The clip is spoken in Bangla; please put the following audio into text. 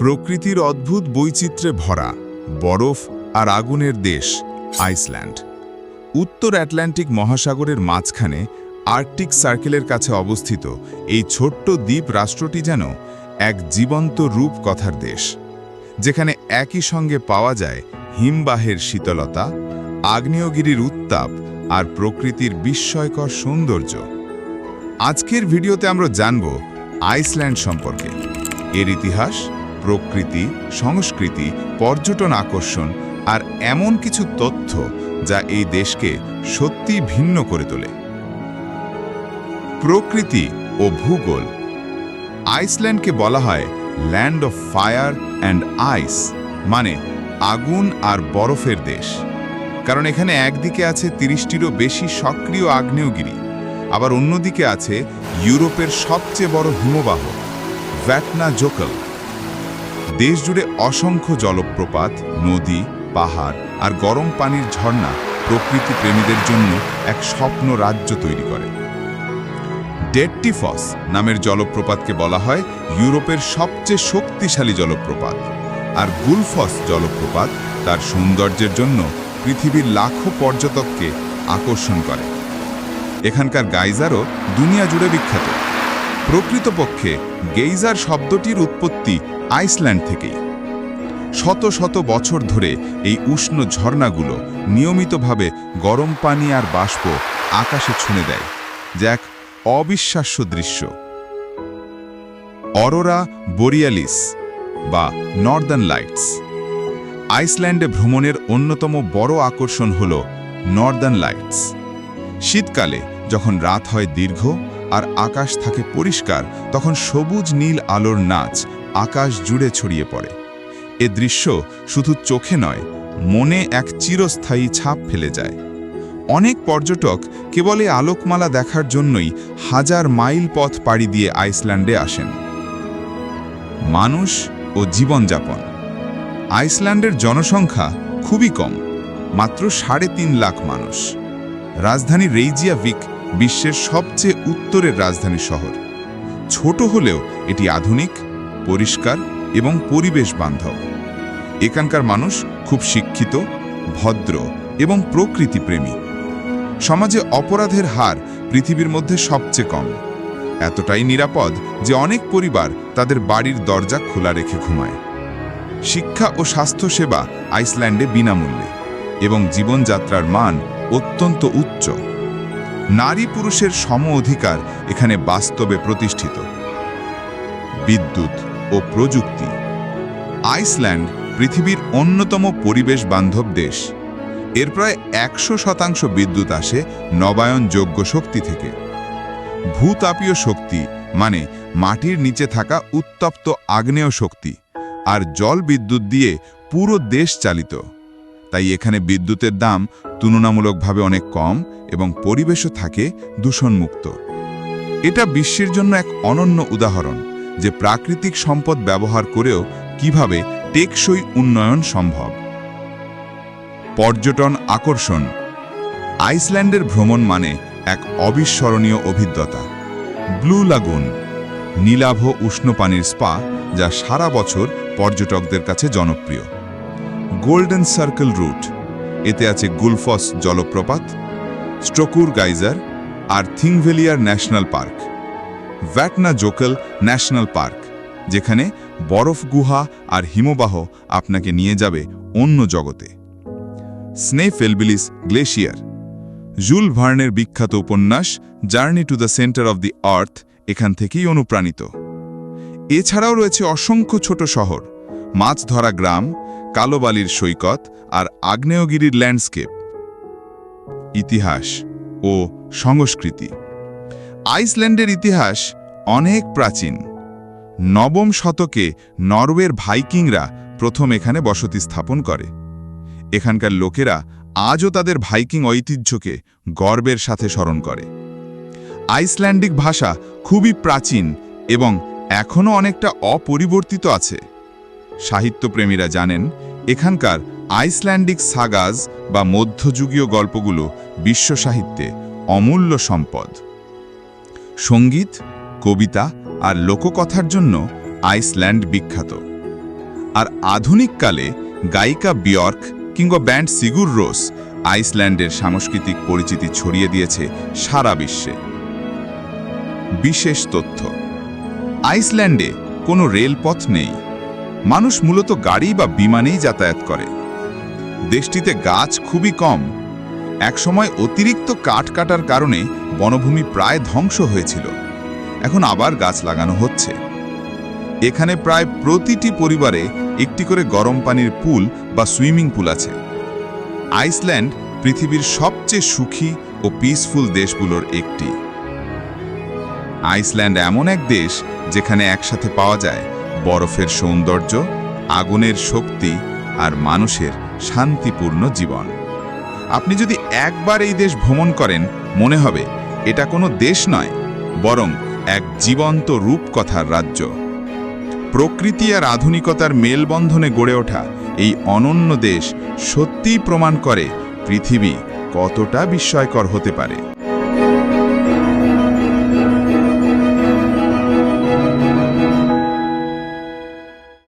প্রকৃতির অদ্ভুত বৈচিত্র্যে ভরা বরফ আর আগুনের দেশ, আইসল্যান্ড। উত্তর আটলান্টিক মহাসাগরের মাঝখানে আর্কটিক সার্কেলের কাছে অবস্থিত এই ছোট্ট দ্বীপ রাষ্ট্রটি যেন এক জীবন্ত রূপকথার দেশ, যেখানে একই সঙ্গে পাওয়া যায় হিমবাহের শীতলতা, আগ্নেয়গিরির উত্তাপ আর প্রকৃতির বিস্ময়কর সৌন্দর্য। আজকের ভিডিওতে আমরা জানব আইসল্যান্ড সম্পর্কে। এর ইতিহাস প্রকৃতি, সংস্কৃতি, পর্যটন আকর্ষণ আর এমন কিছু তথ্য যা এই দেশকে সত্যি ভিন্ন করে তোলে। প্রকৃতি ও ভূগোল। আইসল্যান্ডকে বলা হয় land of fire and ice মানে আগুন আর বরফের দেশ। কারণ এখানে একদিকে আছে তিরিশটিরও বেশি সক্রিয় আগ্নেয়গিরি, আবার অন্যদিকে আছে ইউরোপের সবচেয়ে বড় হিমবাহ ভ্যাটনা জোকল দেশ জুড়ে অসংখ্য জলপ্রপাত, নদী, পাহাড় আর গরম পানির ঝর্ণা প্রকৃতি প্রেমীদের জন্য এক স্বপ্ন রাজ্য তৈরি করে। ডেটটিফস নামের জলপ্রপাতকে বলা হয় ইউরোপের সবচেয়ে শক্তিশালী জলপ্রপাত। আর গুলফস জলপ্রপাত তার সৌন্দর্যের জন্য পৃথিবীর লাখো পর্যটককে আকর্ষণ করে। এখানকার গাইজারও দুনিয়া জুড়ে বিখ্যাত। প্রকৃতপক্ষে গেইজার শব্দটির উৎপত্তি আইসল্যান্ড থেকেই। শত শত বছর ধরে এই উষ্ণ ঝর্ণাগুলো নিয়মিতভাবে গরম পানি আর বাষ্প আকাশে ছুঁড়ে দেয়, যা এক অবিশ্বাস্য দৃশ্য। অরোরা বোরিয়ালিস বা নর্দার্ন লাইটস। আইসল্যান্ডে ভ্রমণের অন্যতম বড় আকর্ষণ হল নর্দার্ন লাইটস। শীতকালে যখন রাত হয় দীর্ঘ আর আকাশ থাকে পরিষ্কার, তখন সবুজ নীল আলোর নাচ আকাশ জুড়ে ছড়িয়ে পড়ে। এ দৃশ্য শুধু চোখে নয়, মনে এক চিরস্থায়ী ছাপ ফেলে যায়। অনেক পর্যটক কেবল এই আলোকমালা দেখার জন্যই হাজার মাইল পথ পাড়ি দিয়ে আইসল্যান্ডে আসেন। মানুষ ও জীবনযাপন। আইসল্যান্ডের জনসংখ্যা খুবই কম, মাত্র সাড়ে তিন লাখ মানুষ। রাজধানী রেইজিয়াভিক বিশ্বের সবচেয়ে উত্তরের রাজধানী শহর। ছোট হলেও এটি আধুনিক পরিষ্কার এবং পরিবেশ বান্ধব। এখানকার মানুষ খুব শিক্ষিত, ভদ্র এবং প্রকৃতিপ্রেমী। সমাজে অপরাধের হার পৃথিবীর মধ্যে সবচেয়ে কম। এতটাই নিরাপদ যে অনেক পরিবার তাদের বাড়ির দরজা খোলা রেখে ঘুমায়। শিক্ষা ও স্বাস্থ্যসেবা আইসল্যান্ডে বিনামূল্যে এবং জীবনযাত্রার মান অত্যন্ত উচ্চ। নারী পুরুষের সম অধিকার এখানে বাস্তবে প্রতিষ্ঠিত। বিদ্যুৎ ও প্রযুক্তি। আইসল্যান্ড পৃথিবীর অন্যতম পরিবেশ বান্ধব দেশ। এর প্রায় একশো শতাংশ বিদ্যুৎ আসে নবায়নযোগ্য শক্তি থেকে। ভূতাপীয় শক্তি মানে মাটির নিচে থাকা উত্তপ্ত আগ্নেয় শক্তি, আর জল বিদ্যুৎ দিয়ে পুরো দেশ চালিত। তাই এখানে বিদ্যুতের দাম তুলনামূলকভাবে অনেক কম এবং পরিবেশও থাকে দূষণমুক্ত। এটা বিশ্বের জন্য এক অনন্য উদাহরণ। যে প্রাকৃতিক সম্পদ ব্যবহার করেও কীভাবে টেকসই উন্নয়ন সম্ভব। পর্যটন আকর্ষণ, আইসল্যান্ডের ভ্রমণ মানে এক অবিস্মরণীয় অভিজ্ঞতা। ব্লু লাগুন, নীলাভ উষ্ণ পানির স্পা যা সারা বছর পর্যটকদের কাছে জনপ্রিয়। গোল্ডেন সার্কেল রুট, এতে আছে গুলফস জলপ্রপাত স্ট্রকুর গাইজার আর Thingvellir national park. Vatnajokull national park, যেখানে বরফ গুহা আর হিমবাহ আপনাকে নিয়ে যাবে অন্য জগতে। স্নে ফেলবিলিস গ্লেশিয়ার, জুল ভার্নের বিখ্যাত উপন্যাস journey to the centre of the earth এখান থেকেই অনুপ্রাণিত। এছাড়াও রয়েছে অসংখ্য ছোট শহর মাছ ধরা গ্রাম, কালোবালির সৈকত আর আগ্নেয়গিরির ল্যান্ডস্কেপ। ইতিহাস ও সংস্কৃতি। আইসল্যান্ডের ইতিহাস অনেক প্রাচীন। নবম শতকে নরওয়ের ভাইকিংরা প্রথম এখানে বসতি স্থাপন করে। এখানকার লোকেরা আজও তাদের ভাইকিং ঐতিহ্যকে গর্বের সাথে স্মরণ করে। আইসল্যান্ডিক ভাষা খুবই প্রাচীন এবং এখনও অনেকটা অপরিবর্তিত আছে। সাহিত্যপ্রেমীরা জানেন, এখানকার আইসল্যান্ডিক সাগাজ বা মধ্যযুগীয় গল্পগুলো বিশ্ব সাহিত্যে অমূল্য সম্পদ। সংগীত কবিতা আর লোককথার জন্য আইসল্যান্ড বিখ্যাত। আর আধুনিককালে গায়িকা বিয়র্ক কিংবা ব্যান্ড সিগুর রোস আইসল্যান্ডের সাংস্কৃতিক পরিচিতি ছড়িয়ে দিয়েছে সারা বিশ্বে। বিশেষ তথ্য, আইসল্যান্ডে কোনো রেলপথ নেই। মানুষ মূলত গাড়ি বা বিমানেই যাতায়াত করে। দেশটিতে গাছ খুবই কম। একসময় অতিরিক্ত কাঠ কাটার কারণে বনভূমি প্রায় ধ্বংস হয়েছিল। এখন আবার গাছ লাগানো হচ্ছে। এখানে প্রায় প্রতিটি পরিবারে একটি করে গরম পানির পুল বা সুইমিং পুল আছে। আইসল্যান্ড পৃথিবীর সবচেয়ে সুখী ও পিসফুল দেশগুলোর একটি। আইসল্যান্ড এমন এক দেশ যেখানে একসাথে পাওয়া যায় বরফের সৌন্দর্য, আগুনের শক্তি আর মানুষের শান্তিপূর্ণ জীবন। আপনি যদি একবার এই দেশ ভ্রমণ করেন, মনে হবে এটা কোনো দেশ নয়, বরং এক জীবন্ত রূপকথার রাজ্য। প্রকৃতি আর আধুনিকতার মেলবন্ধনে গড়ে ওঠা এই অনন্য দেশ সত্যিই প্রমাণ করে পৃথিবী কতটা বিস্ময়কর হতে পারে।